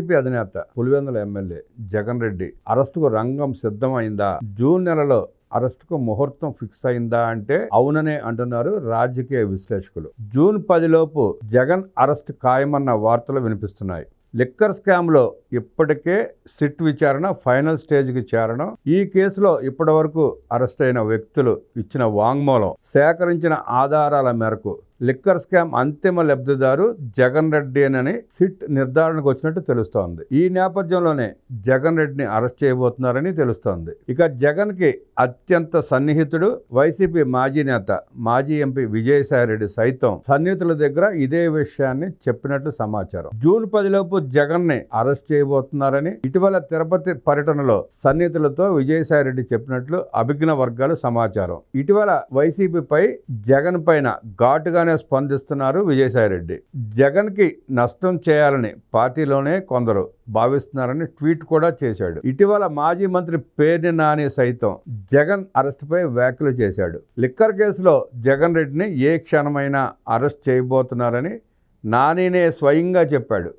TDP అధినేత Pulivendula MLA Jagan Reddy అరెస్టుకు రంగం సిద్ధమైందా? జూన్ నెలలో అరెస్టుకు ముహూర్తం ఫిక్స్ అయిందా అంటే అవుననే అంటున్నారు రాజకీయ విశ్లేషకులు. జూన్ పదిలోపు జగన్ అరెస్ట్ ఖాయమన్న వార్తలు వినిపిస్తున్నాయి. లిక్కర్ స్కామ్లో ఇప్పటికే సిట్ విచారణ ఫైనల్ స్టేజ్కి చేరడం ఈ కేసులో ఇప్పటి వరకు అరెస్ట్ అయిన వ్యక్తులు ఇచ్చిన వాంగ్మూలం సేకరించిన ఆధారాల మేరకు లిక్కర్ స్కామ్ అంతిమ లబ్ధిదారు జగన్ రెడ్డి అని సిట్ నిర్ధారణకు వచ్చినట్టు తెలుస్తోంది. ఈ నేపథ్యంలోనే జగన్ రెడ్డిని అరెస్ట్ చేయబోతున్నారని తెలుస్తోంది. ఇక జగన్కి అత్యంత సన్నిహితుడు వైసీపీ మాజీ నేత మాజీ ఎంపీ విజయసాయిరెడ్డి సైతం సన్నిహితుల దగ్గర ఇదే విషయాన్ని చెప్పినట్లు సమాచారం. జూన్ పదిలోపు జగన్ని అరెస్ట్ చేయబోతున్నారని ఇటీవల తిరుపతి పర్యటనలో సన్నిహితులతో విజయసాయిరెడ్డి చెప్పినట్లు అభిజ్ఞ వర్గాలు సమాచారం. ఇటీవల వైసీపీపై జగన్ పైన ఘాటుగానే స్పందిస్తున్నారు విజయసాయిరెడ్డి. జగన్కి నష్టం చేయాలని పార్టీలోనే కొందరు భావిస్తున్నారని ట్వీట్ కూడా చేశాడు. ఇటీవల మాజీ మంత్రి పేర్ని నాని సైతం జగన్ అరెస్టుపై వ్యాఖ్యలు చేశాడు. లిక్కర్ కేసులో జగన్ రెడ్డిని ఏ క్షణమైనా అరెస్ట్ చేయబోతున్నారని నానినే స్వయంగా చెప్పాడు.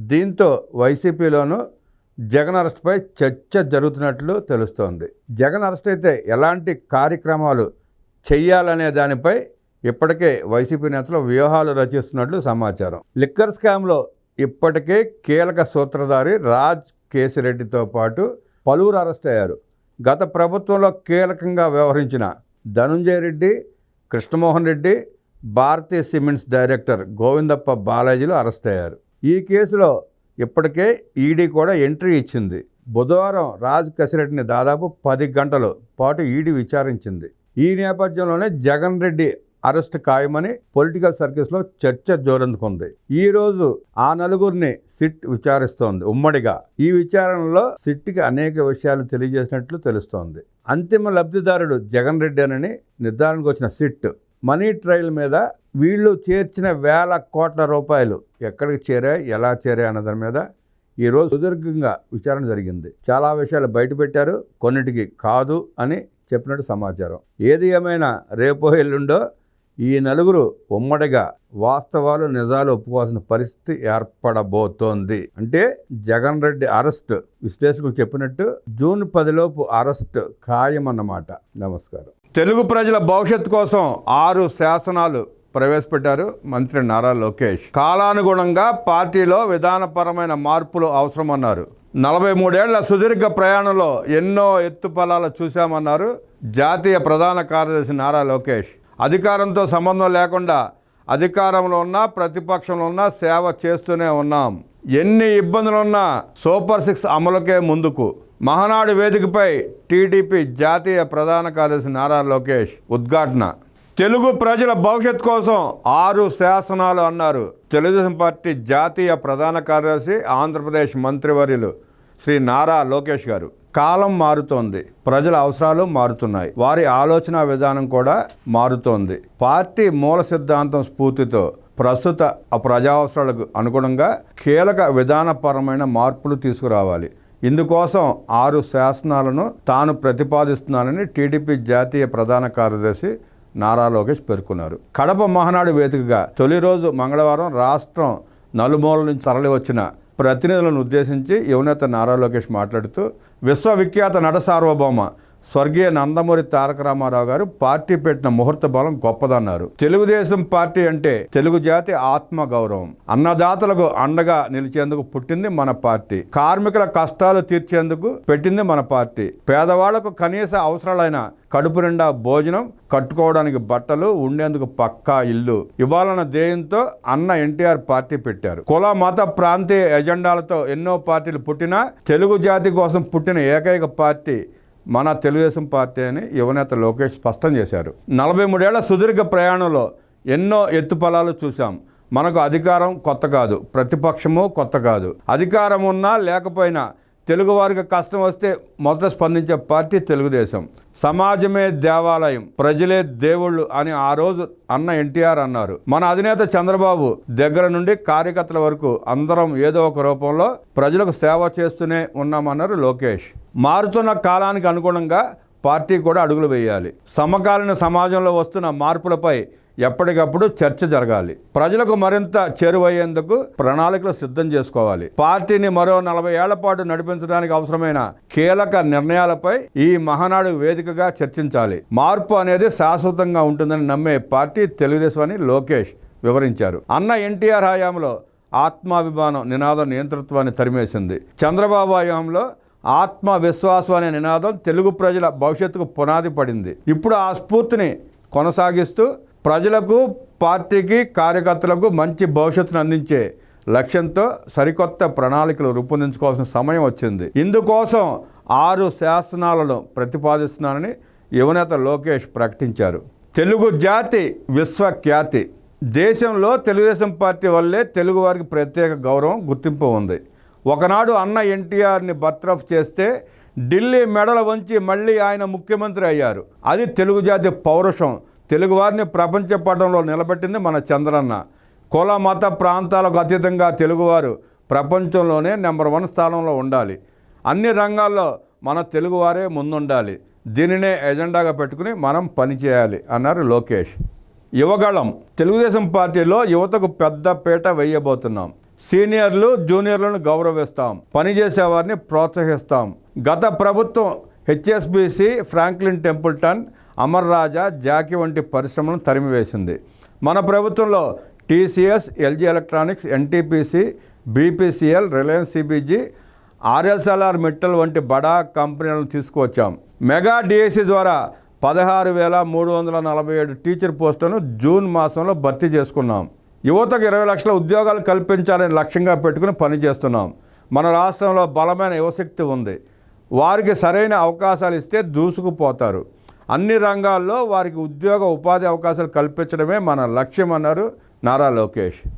దీంతో వైసీపీలోనూ జగన్ అరెస్ట్పై చర్చ జరుగుతున్నట్లు తెలుస్తోంది. జగన్ అరెస్ట్ అయితే ఎలాంటి కార్యక్రమాలు చెయ్యాలనే దానిపై ఇప్పటికే వైసీపీ నేతలు వ్యూహాలు రచిస్తున్నట్లు సమాచారం. లిక్కర్ స్కామ్లో ఇప్పటికే కీలక సూత్రధారి రాజ్ కేసిరెడ్డితో పాటు పలువురు అరెస్ట్ అయ్యారు. గత ప్రభుత్వంలో కీలకంగా వ్యవహరించిన ధనుంజయ రెడ్డి కృష్ణమోహన్ రెడ్డి భారతీయ సిమెంట్స్ డైరెక్టర్ గోవిందప్ప బాలాజీలు అరెస్ట్ అయ్యారు. ఈ కేసులో ఇప్పటికే ఈడీ కూడా ఎంట్రీ ఇచ్చింది. బుధవారం రాజ్ కసిరెడ్డిని దాదాపు పది గంటల పాటు ఈడీ విచారించింది. ఈ నేపథ్యంలోనే జగన్ రెడ్డి అరెస్ట్ ఖాయమని పొలిటికల్ సర్కిల్స్లో చర్చ జోరందుకుంది. ఈ రోజు ఆ నలుగురిని సిట్ విచారిస్తోంది ఉమ్మడిగా. ఈ విచారణలో సిట్కి అనేక విషయాలు తెలియజేసినట్లు తెలుస్తోంది. అంతిమ లబ్ధిదారుడు జగన్ రెడ్డి అని నిర్ధారణకు వచ్చిన సిట్ మనీ ట్రయల్ మీద వీళ్ళు చేర్చిన వేల కోట్ల రూపాయలు ఎక్కడికి చేరాయి ఎలా చేరాయి అన్న దాని మీద ఈరోజు సుదీర్ఘంగా విచారణ జరిగింది. చాలా విషయాలు బయటపెట్టారు కొన్నిటికి కాదు అని చెప్పినట్టు సమాచారం. ఏది ఏమైనా రేపో ఎల్లుండో ఈ నలుగురు ఉమ్మడిగా వాస్తవాలు నిజాలు ఒప్పుకోవాల్సిన పరిస్థితి ఏర్పడబోతోంది. అంటే జగన్ రెడ్డి అరెస్ట్ విశ్లేషకులు చెప్పినట్టు జూన్ పదిలోపు అరెస్ట్ ఖాయమన్నమాట. నమస్కారం. తెలుగు ప్రజల భవిష్యత్తు కోసం ఆరు శాసనాలు ప్రవేశపెట్టారు మంత్రి నారా లోకేష్. కాలానుగుణంగా పార్టీలో విధానపరమైన మార్పులు అవసరమన్నారు. నలభై మూడేళ్ళ సుదీర్ఘ ప్రయాణంలో ఎన్నో ఎత్తుపలాలు చూశామన్నారు జాతీయ ప్రధాన కార్యదర్శి నారా లోకేష్. అధికారంతో సంబంధం లేకుండా అధికారంలో ఉన్నా ప్రతిపక్షంలో ఉన్నా సేవ చేస్తూనే ఉన్నాం. ఎన్ని ఇబ్బందులున్నా సూపర్ సిక్స్ అమలుకే ముందుకు. మహానాడు వేదికపై టీడీపీ జాతీయ ప్రధాన కార్యదర్శి నారా లోకేష్ ఉద్ఘాటన. తెలుగు ప్రజల భవిష్యత్ కోసం ఆరు శాసనాలు అన్నారు. తెలుగుదేశం పార్టీ జాతీయ ప్రధాన కార్యదర్శి ఆంధ్రప్రదేశ్ మంత్రివర్యులు శ్రీ నారా లోకేష్ గారు. కాలం మారుతోంది. ప్రజల అవసరాలు మారుతున్నాయి. వారి ఆలోచన విధానం కూడా మారుతోంది. పార్టీ మూల సిద్ధాంతం స్ఫూర్తితో ప్రస్తుత ప్రజా అవసరాలకు అనుగుణంగా కీలక విధానపరమైన మార్పులు తీసుకురావాలి. ఇందుకోసం ఆరు శాసనాలను తాను ప్రతిపాదిస్తున్నానని టీడీపీ జాతీయ ప్రధాన కార్యదర్శి నారా లోకేష్ పేర్కొన్నారు. కడప మహానాడు వేదికగా తొలి రోజు మంగళవారం రాష్ట్రం నలుమూలల నుంచి తరలి వచ్చిన ప్రతినిధులను ఉద్దేశించి యువనేత నారా లోకేష్ మాట్లాడుతూ విశ్వవిఖ్యాత నట సార్వభౌమ స్వర్గీయ నందమూరి తారక రామారావు గారు పార్టీ పెట్టిన ముహూర్త బలం గొప్పదన్నారు. తెలుగుదేశం పార్టీ అంటే తెలుగు జాతి ఆత్మ గౌరవం. అన్నదాతలకు అండగా నిలిచేందుకు పుట్టింది మన పార్టీ. కార్మికుల కష్టాలు తీర్చేందుకు పెట్టింది మన పార్టీ. పేదవాళ్ళకు కనీస అవసరాలైన కడుపు నిండా భోజనం కట్టుకోవడానికి బట్టలు ఉండేందుకు పక్కా ఇల్లు ఇవ్వాలన్న ధ్యేయంతో అన్న ఎన్టీఆర్ పార్టీ పెట్టారు. కుల మత ప్రాంతీయ ఎజెండాలతో ఎన్నో పార్టీలు పుట్టినా తెలుగు జాతి కోసం పుట్టిన ఏకైక పార్టీ మన తెలుగుదేశం పార్టీ అని యువనేత లోకేష్ స్పష్టం చేశారు. నలభై మూడేళ్ళ సుదీర్ఘ ప్రయాణంలో ఎన్నో ఎత్తుపలాలు చూశాం. మనకు అధికారం కొత్త కాదు. ప్రతిపక్షము కొత్త కాదు. అధికారం ఉన్నా లేకపోయినా తెలుగువారికి కష్టం వస్తే మొదట స్పందించే పార్టీ తెలుగుదేశం. సమాజమే దేవాలయం ప్రజలే దేవుళ్ళు అని ఆ రోజు అన్న ఎన్టీఆర్ అన్నారు. మన అధినేత చంద్రబాబు దగ్గర నుండి కార్యకర్తల వరకు అందరం ఏదో ఒక రూపంలో ప్రజలకు సేవ చేస్తూనే ఉన్నామన్నారు లోకేష్. మారుతున్న కాలానికి అనుగుణంగా పార్టీ కూడా అడుగులు వేయాలి. సమకాలీన సమాజంలో వస్తున్న మార్పులపై ఎప్పటికప్పుడు చర్చ జరగాలి. ప్రజలకు మరింత చేరువయ్యేందుకు ప్రణాళికలు సిద్ధం చేసుకోవాలి. పార్టీని మరో నలభై ఏళ్ళ పాటు నడిపించడానికి అవసరమైన కీలక నిర్ణయాలపై ఈ మహానాడు వేదికగా చర్చించాలి. మార్పు అనేది శాశ్వతంగా ఉంటుందని నమ్మే పార్టీ తెలుగుదేశం అని లోకేష్ వివరించారు. అన్న ఎన్టీఆర్ హయాంలో ఆత్మాభిమానం నినాదం నియంతృత్వాన్ని తరిమేసింది. చంద్రబాబు హయాంలో ఆత్మవిశ్వాసం అనే నినాదం తెలుగు ప్రజల భవిష్యత్తుకు పునాది పడింది. ఇప్పుడు ఆ స్ఫూర్తిని కొనసాగిస్తూ ప్రజలకు పార్టీకి కార్యకర్తలకు మంచి భవిష్యత్తును అందించే లక్ష్యంతో సరికొత్త ప్రణాళికలు రూపొందించుకోవాల్సిన సమయం వచ్చింది. ఇందుకోసం ఆరు శాసనాలను ప్రతిపాదిస్తున్నానని యువనేత లోకేష్ ప్రకటించారు. తెలుగు జాతి విశ్వఖ్యాతి. దేశంలో తెలుగుదేశం పార్టీ వల్లే తెలుగు వారికి ప్రత్యేక గౌరవం గుర్తింపు ఉంది. ఒకనాడు అన్న ఎన్టీఆర్ని బర్త్రఫ్ చేస్తే ఢిల్లీ మెడల వంచి మళ్ళీ ఆయన ముఖ్యమంత్రి అయ్యారు. అది తెలుగు జాతి పౌరుషం. తెలుగువారిని ప్రపంచ పటంలో నిలబెట్టింది మన చంద్రన్న. కుల మత ప్రాంతాలకు అతీతంగా తెలుగువారు ప్రపంచంలోనే నెంబర్ వన్ స్థానంలో ఉండాలి. అన్ని రంగాల్లో మన తెలుగువారే ముందుండాలి. దీనినే ఎజెండాగా పెట్టుకుని మనం పనిచేయాలి అన్నారు లోకేష్. యువగళం. తెలుగుదేశం పార్టీలో యువతకు పెద్ద పీట వేయబోతున్నాం. సీనియర్లు జూనియర్లను గౌరవిస్తాం. పనిచేసే వారిని ప్రోత్సహిస్తాం. గత ప్రభుత్వం HSBC Franklin Templeton Amar Raja Jockey వంటి పరిశ్రమలను తరిమివేసింది. మన ప్రభుత్వంలో TCS LG Electronics NTPC BPCL Reliance CBG Arcelor Mittal వంటి బడా కంపెనీలను తీసుకువచ్చాం. మెగా డిఎస్సి ద్వారా పదహారు వేల మూడు వందల నలభై ఏడు టీచర్ పోస్టులను జూన్ మాసంలో భర్తీ చేసుకున్నాం. యువతకు ఇరవై లక్షల ఉద్యోగాలు కల్పించాలని లక్ష్యంగా పెట్టుకుని పనిచేస్తున్నాం మన రాష్ట్రంలో బలమైన యువశక్తి ఉంది. వారికి సరైన అవకాశాలు ఇస్తే దూసుకుపోతారు. అన్ని రంగాల్లో వారికి ఉద్యోగ ఉపాధి అవకాశాలు కల్పించడమే మన లక్ష్యం అన్నారు నారా లోకేష్.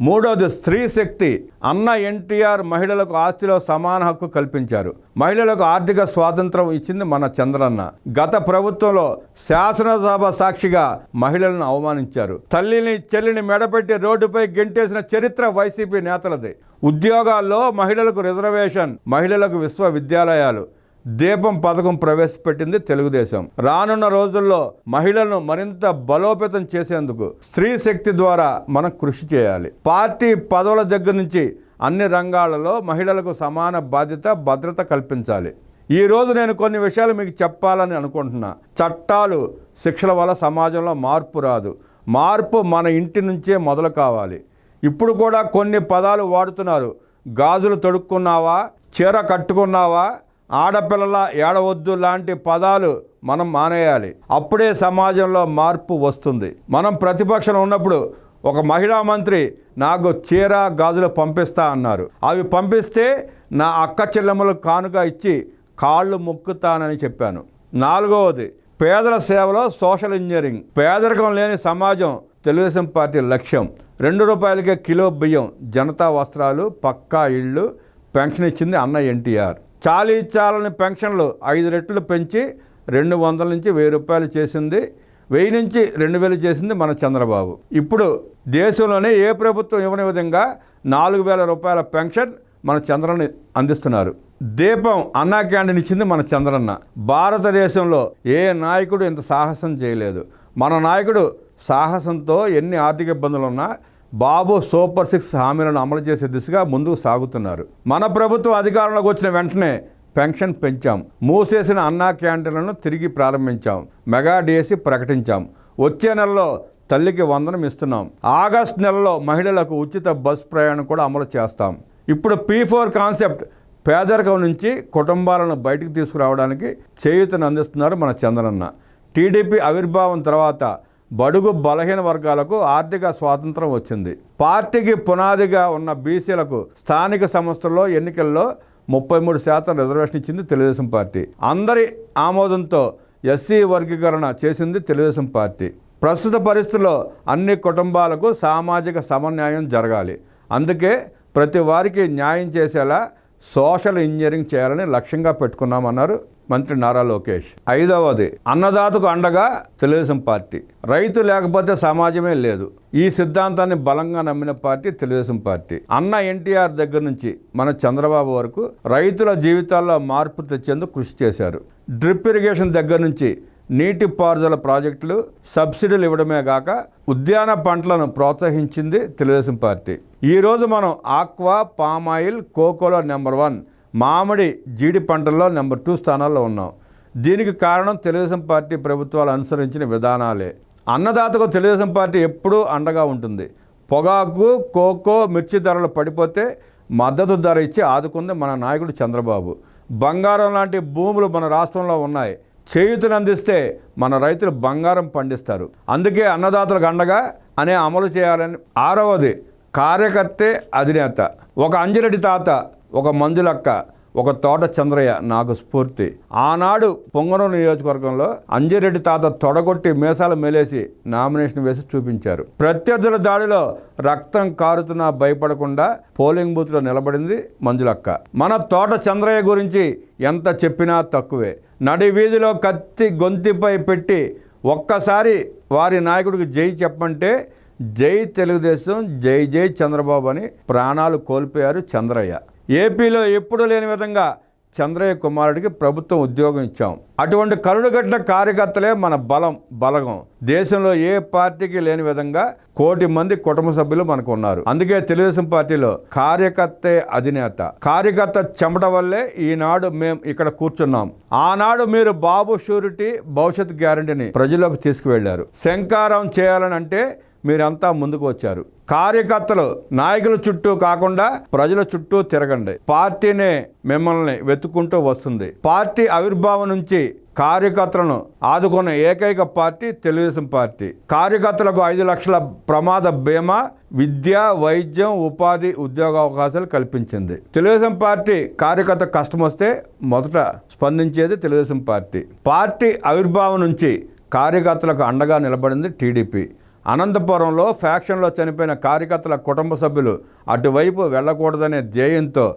మూడవది స్త్రీ శక్తి. అన్న ఎన్టీఆర్ మహిళలకు ఆస్తిలో సమాన హక్కు కల్పించారు. మహిళలకు ఆర్థిక స్వాతంత్రం ఇచ్చింది మన చంద్రన్న. గత ప్రభుత్వంలో శాసనసభ సాక్షిగా మహిళలను అవమానించారు. తల్లిని చెల్లిని మెడపెట్టి రోడ్డుపై గెంటేసిన చరిత్ర వైసీపీ నేతలది. ఉద్యోగాల్లో మహిళలకు రిజర్వేషన్ మహిళలకు విశ్వవిద్యాలయాలు. దీపం పథకం ప్రవేశపెట్టింది తెలుగుదేశం. రానున్న రోజుల్లో మహిళలను మరింత బలోపేతం చేసేందుకు స్త్రీ శక్తి ద్వారా మనం కృషి చేయాలి. పార్టీ పదవుల దగ్గర నుంచి అన్ని రంగాలలో మహిళలకు సమాన బాధ్యత భద్రత కల్పించాలి. ఈ రోజు నేను కొన్ని విషయాలు మీకు చెప్పాలని అనుకుంటున్నా. చట్టాలు శిక్షల వల్ల సమాజంలో మార్పు రాదు. మార్పు మన ఇంటి నుంచే మొదలు కావాలి. ఇప్పుడు కూడా కొన్ని పదాలు వాడుతున్నారు. గాజులు తొడుక్కున్నావా? చీర కట్టుకున్నావా? ఆడపిల్లల ఏడవద్దు లాంటి పదాలు మనం మానేయాలి. అప్పుడే సమాజంలో మార్పు వస్తుంది. మనం ప్రతిపక్షం ఉన్నప్పుడు ఒక మహిళా మంత్రి నాకు చీర గాజులు పంపిస్తా అన్నారు. అవి పంపిస్తే నా అక్క చెల్లెమ్మలకు కానుక ఇచ్చి కాళ్ళు మొక్కుతానని చెప్పాను. నాలుగవది పేదల సేవలో సోషల్ ఇంజనీరింగ్. పేదరికం లేని సమాజం తెలుగుదేశం పార్టీ లక్ష్యం. రెండు రూపాయలకే కిలో బియ్యం జనతా వస్త్రాలు పక్కా ఇళ్ళు పెన్షన్ ఇచ్చింది అన్న ఎన్టీఆర్. చాలీ చాలని పెన్షన్లు ఐదు రెట్లు పెంచి రెండు వందల నుంచి వెయ్యి రూపాయలు చేసింది వెయ్యి నుంచి రెండు వేలు చేసింది మన చంద్రబాబు. ఇప్పుడు దేశంలోనే ఏ ప్రభుత్వం ఇవ్వని విధంగా నాలుగు వేల రూపాయల పెన్షన్ మన చంద్రని అందిస్తున్నారు. దీపం అన్నా క్యాంటీన్ ఇచ్చింది మన చంద్రన్న. భారతదేశంలో ఏ నాయకుడు ఇంత సాహసం చేయలేదు. మన నాయకుడు సాహసంతో ఎన్ని ఆర్థిక ఇబ్బందులు ఉన్నా బాబు సూపర్ సిక్స్ హామీలను అమలు చేసే దిశగా ముందుకు సాగుతున్నారు. మన ప్రభుత్వం అధికారంలోకి వచ్చిన వెంటనే పెన్షన్ పెంచాం. మూసేసిన అన్నా క్యాంటీన్లను తిరిగి ప్రారంభించాం. మెగా డిఎస్సి ప్రకటించాం. వచ్చే నెలలో తల్లికి వందనం ఇస్తున్నాం. ఆగస్ట్ నెలలో మహిళలకు ఉచిత బస్ ప్రయాణం కూడా అమలు చేస్తాం. ఇప్పుడు పీ ఫోర్ కాన్సెప్ట్ పేదరికం నుంచి కుటుంబాలను బయటికి తీసుకురావడానికి చేయూతను అందిస్తున్నారు మన చంద్రన్న టీడీపీ ఆవిర్భావం తర్వాత బడుగు బలహీన వర్గాలకు ఆర్థిక స్వాతంత్రం వచ్చింది. పార్టీకి పునాదిగా ఉన్న బీసీలకు స్థానిక సంస్థల్లో ఎన్నికల్లో ముప్పై మూడు శాతం రిజర్వేషన్ ఇచ్చింది తెలుగుదేశం పార్టీ. అందరి ఆమోదంతో ఎస్సీ వర్గీకరణ చేసింది తెలుగుదేశం పార్టీ. ప్రస్తుత పరిస్థితుల్లో అన్ని కుటుంబాలకు సామాజిక సమన్యాయం జరగాలి. అందుకే ప్రతి వారికి న్యాయం చేసేలా సోషల్ ఇంజనీరింగ్ చేయాలని లక్ష్యంగా పెట్టుకున్నామన్నారు మంత్రి నారా లోకేష్. ఐదవది అన్నదాతకు అండగా తెలుగుదేశం పార్టీ. రైతు లేకపోతే సమాజమే లేదు. ఈ సిద్ధాంతాన్ని బలంగా నమ్మిన పార్టీ తెలుగుదేశం పార్టీ. అన్న ఎన్టీఆర్ దగ్గర నుంచి మన చంద్రబాబు వరకు రైతుల జీవితాల్లో మార్పు తెచ్చేందుకు కృషి చేశారు. డ్రిప్ ఇరిగేషన్ దగ్గర నుంచి నీటిపారుదల ప్రాజెక్టులు సబ్సిడీలు ఇవ్వడమే కాక ఉద్యాన పంటలను ప్రోత్సహించింది తెలుగుదేశం పార్టీ. ఈరోజు మనం ఆక్వా పామాయిల్ కోకోలో నెంబర్ వన్ మామిడి జీడి పంటల్లో నెంబర్ టూ స్థానాల్లో ఉన్నాం. దీనికి కారణం తెలుగుదేశం పార్టీ ప్రభుత్వాలు అనుసరించిన విధానాలే. అన్నదాతకు తెలుగుదేశం పార్టీ ఎప్పుడూ అండగా ఉంటుంది. పొగాకు కోకో మిర్చి ధరలు పడిపోతే మద్దతు ధర ఇచ్చి ఆదుకుంది మన నాయకుడు చంద్రబాబు. బంగారం లాంటి భూములు మన రాష్ట్రంలో ఉన్నాయి. చేయూతను అందిస్తే మన రైతులు బంగారం పండిస్తారు. అందుకే అన్నదాతలకు అండగా అనే అమలు చేయాలని ఆరవది కార్యకర్తే అధినేత ఒక అంజిరెడ్డి తాత ఒక మంజులక్క ఒక తోట చంద్రయ్య నాకు స్ఫూర్తి. ఆనాడు పొంగనూరు నియోజకవర్గంలో అంజిరెడ్డి తాత తొడగొట్టి మీసాలు మేలేసి నామినేషన్ వేసి చూపించారు. ప్రత్యర్థుల దాడిలో రక్తం కారుతున్నా భయపడకుండా పోలింగ్ బూత్లో నిలబడింది మంజులక్క. మన తోట చంద్రయ్య గురించి ఎంత చెప్పినా తక్కువే. నడి వీధిలో కత్తి గొంతిపై పెట్టి ఒక్కసారి వారి నాయకుడికి జై చెప్పంటే జై తెలుగుదేశం జై జై చంద్రబాబు అని ప్రాణాలు కోల్పోయారు చంద్రయ్య. ఏపీలో ఎప్పుడు లేని విధంగా చంద్రయ్య కుమారుడికి ప్రభుత్వం ఉద్యోగం ఇచ్చాం. అటువంటి కరుడుగట్టిన కార్యకర్తలే మన బలం బలగం. దేశంలో ఏ పార్టీకి లేని విధంగా కోటి మంది కుటుంబ సభ్యులు మనకు ఉన్నారు అందుకే తెలుగుదేశం పార్టీలో కార్యకర్తే అధినేత. కార్యకర్త చెమట వల్లే ఈనాడు మేము ఇక్కడ కూర్చున్నాం. ఆనాడు మీరు బాబు షూరిటీ భవిష్యత్ గ్యారంటీని ప్రజల్లోకి తీసుకువెళ్ళారు శంకారం చేయాలని అంటే మీరంతా ముందుకు వచ్చారు. కార్యకర్తలు నాయకుల చుట్టూ కాకుండా ప్రజల చుట్టూ తిరగండి. పార్టీనే మిమ్మల్ని వెతుక్కుంటూ వస్తుంది. పార్టీ ఆవిర్భావం నుంచి కార్యకర్తలను ఆదుకున్న ఏకైక పార్టీ తెలుగుదేశం పార్టీ. కార్యకర్తలకు ఐదు లక్షల ప్రమాద బీమా విద్య వైద్యం ఉపాధి ఉద్యోగ అవకాశాలు కల్పించింది. తెలుగుదేశం పార్టీ కార్యకర్త కష్టం వస్తే మొదట స్పందించేది తెలుగుదేశం పార్టీ. పార్టీ ఆవిర్భావం నుంచి కార్యకర్తలకు అండగా నిలబడింది టీడీపీ. అనంతపురంలో ఫ్యాక్షన్లో చనిపోయిన కార్యకర్తల కుటుంబ సభ్యులు అటువైపు వెళ్ళకూడదనే ధ్యేయంతో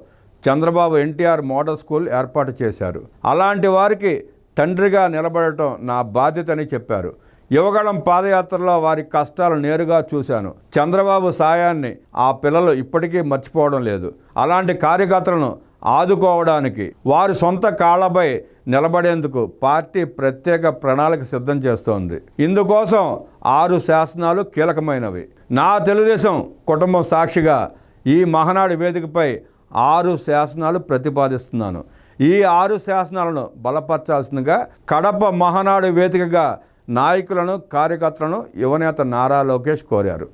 చంద్రబాబు ఎన్టీఆర్ మోడల్ స్కూల్ ఏర్పాటు చేశారు. అలాంటి వారికి తండ్రిగా నిలబడటం నా బాధ్యతని చెప్పారు. యువగళం పాదయాత్రలో వారి కష్టాలు నేరుగా చూశాను. చంద్రబాబు సాయాన్ని ఆ పిల్లలు ఇప్పటికీ మర్చిపోవడం లేదు. అలాంటి కార్యకర్తలను ఆదుకోవడానికి వారి సొంత కాళ్ళపై నిలబడేందుకు పార్టీ ప్రత్యేక ప్రణాళిక సిద్ధం చేస్తోంది. ఇందుకోసం ఆరు శాసనాలు కీలకమైనవి. నా తెలుగుదేశం కుటుంబం సాక్షిగా ఈ మహనాడు వేదికపై ఆరు శాసనాలు ప్రతిపాదిస్తున్నాను. ఈ ఆరు శాసనాలను బలపరచాల్సిందిగా కడప మహానాడు వేదికగా నాయకులను కార్యకర్తలను యువనేత నారా లోకేష్ కోరారు.